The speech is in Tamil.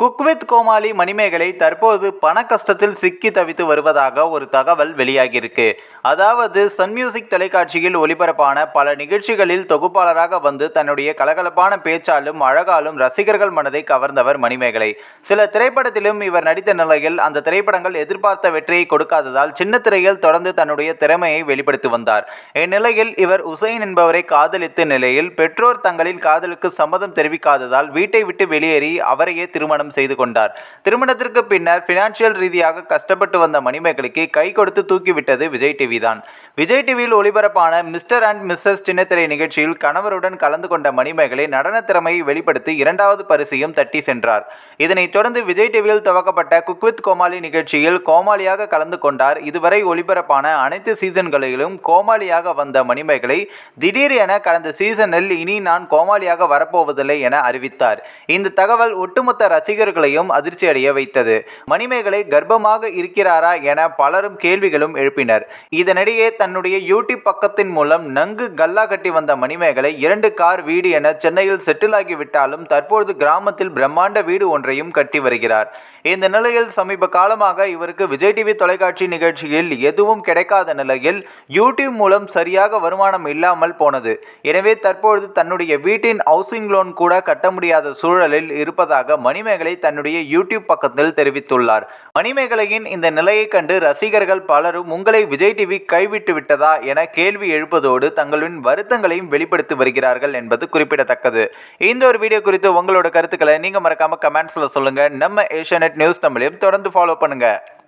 குக்வித் கோமாளி மணிமேகலை தற்போது பண கஷ்டத்தில் சிக்கி தவித்து வருவதாக ஒரு தகவல் வெளியாகியிருக்கு. அதாவது சன் மியூசிக் தொலைக்காட்சியில் ஒளிபரப்பான பல நிகழ்ச்சிகளில் தொகுப்பாளராக வந்து தன்னுடைய கலகலப்பான பேச்சாலும் அழகாலும் ரசிகர்கள் மனதை கவர்ந்தவர் மணிமேகலை. சில திரைப்படத்திலும் இவர் நடித்த நிலையில் அந்த திரைப்படங்கள் எதிர்பார்த்த வெற்றியை கொடுக்காததால் சின்ன திரையில் தொடர்ந்து தன்னுடைய திறமையை வெளிப்படுத்தி வந்தார். இந்நிலையில் இவர் உசைன் என்பவரை காதலித்த நிலையில் பெற்றோர் தங்களின் காதலுக்கு சம்மதம் தெரிவிக்காததால் வீட்டை விட்டு வெளியேறி அவரையே திருமணம் செய்து கொண்டார். திருமணத்திற்கு பின்னர் பினான்சியல் ரீதியாக கஷ்டப்பட்டு வந்த மணிமேகலைக்கு கை கொடுத்து தூக்கிவிட்டது விஜய் டிவி தான். விஜய் டிவியில் ஒளிபரப்பான மிஸ்டர் அண்ட் மிஸ்ஸஸ் சின்னத்திரை நிகழ்ச்சியில் கணவருடன் கலந்து கொண்ட மணிமேகலை நடன திறமையை வெளிப்படுத்தி இரண்டாவது பரிசையும் தட்டி சென்றார். இதனைத் தொடர்ந்து விஜய் டிவியில் துவக்கப்பட்ட குக் வித் கோமாளி நிகழ்ச்சியில் கோமாளியாக கலந்து கொண்டார். இதுவரை ஒளிபரப்பான அனைத்து சீசன்களிலும் கோமாளியாக வந்த மணிமேகலை திடீர் என கடந்த சீசனில் இனி நான் கோமாளியாக வரப்போவதில்லை என அறிவித்தார். இந்த தகவல் ஒட்டுமொத்த ரசிகர் ரசிகர்களையும் அதிர்ச்சி அடைய வைத்தது. மணிமேகலை கர்ப்பமாக இருக்கிறாரா என பலரும் கேள்விகளும் எழுப்பினர். இதனிடையே தன்னுடைய யூடியூப் பக்கத்தின் மூலம் நன்கு கல்லா கட்டி வந்த மணிமேகலை இரண்டு கார் வீடு என சென்னையில் செட்டில் ஆகிவிட்டாலும் தற்பொழுது கிராமத்தில் பிரம்மாண்ட வீடு ஒன்றையும் கட்டி வருகிறார். இந்த நிலையில் சமீப காலமாக இவருக்கு விஜய் டிவி தொலைக்காட்சி நிகழ்ச்சியில் எதுவும் கிடைக்காத நிலையில் யூடியூப் மூலம் சரியாக வருமானம் இல்லாமல் போனது. எனவே தற்பொழுது தன்னுடைய வீட்டின் ஹவுசிங் லோன் கூட கட்ட முடியாத சூழலில் இருப்பதாக மணிமேகலை தன்னுடைய யூடியூப் பக்கத்தில் தெரிவித்துள்ளார். மணிமேகலையின் இந்த நிலையை கண்டு ரசிகர்கள் பலரும் உங்களை விஜய் டிவி கைவிட்டு விட்டதா என கேள்வி எழுப்பதோடு தங்களின் வருத்தங்களையும் வெளிப்படுத்தி வருகிறார்கள் என்பது குறிப்பிடத்தக்கது. இந்த ஒரு வீடியோ குறித்து உங்களோட கருத்துக்களை நீங்க மறக்காம கமெண்ட்ஸில் சொல்லுங்க. நம்ம ஏஷியா நியூஸ் தமிழையும் தொடர்ந்து ஃபாலோ பண்ணுங்க.